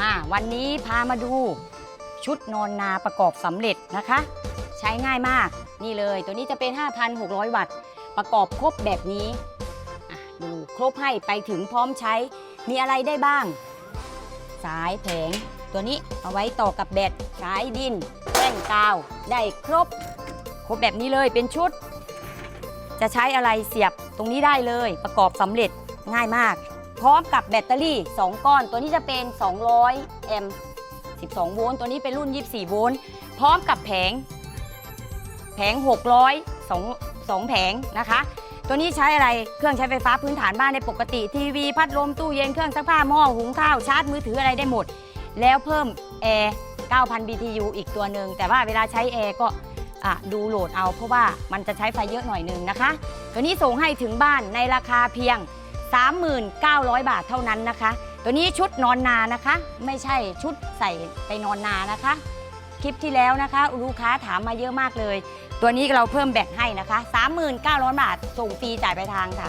มาวันนี้พามาดูชุดนอนนาประกอบสำเร็จนะคะ ใช้ง่ายมากนี่เลยตัวนี้จะเป็น 5,600 วัตต์ ประกอบครบแบบนี้ดูครบให้ไปถึงพร้อมใช้มีอะไรได้บ้าง สายแผง ตัวนี้เอาไว้ต่อกับแบตสายดินแป้งกาว ได้ครบ ครบแบบนี้เลยเป็นชุด จะใช้อะไรเสียบตรงนี้ได้เลย ประกอบสำเร็จง่ายมาก พร้อมกับแบตเตอรี่ 2 ก้อน ตัวนี้จะเป็น 200 แอมป์ 12 โวลต์ ตัวนี้เป็นรุ่น 24 โวลต์ พร้อมกับแผง แผง 600 2 2 แผงนะคะ ตัวนี้ใช้อะไร เครื่องใช้ไฟฟ้าพื้นฐานบ้านในปกติ ทีวี พัดลม ตู้เย็น เครื่องซักผ้า หม้อ หุงข้าว ชาร์จมือถืออะไรได้หมด แล้วเพิ่มแอร์ 9,000 BTU อีกตัวหนึ่ง แต่ว่าเวลาใช้แอร์ก็ดูโหลดเอาเพราะว่ามันจะใช้ไฟเยอะหน่อยนึงนะคะ ตัวนี้ส่งให้ถึงบ้านในราคาเพียง 39,000 บาทเท่านั้นนะคะ ตัวนี้ชุดนอนนานะคะ ไม่ใช่ชุดใส่ไปนอนนานะคะ คลิปที่แล้วนะคะ ลูกค้าถามมาเยอะมากเลย ตัวนี้เราเพิ่มแบตให้นะคะ 39,000 บาท ส่งฟรีจ่ายไปลายทางค่ะ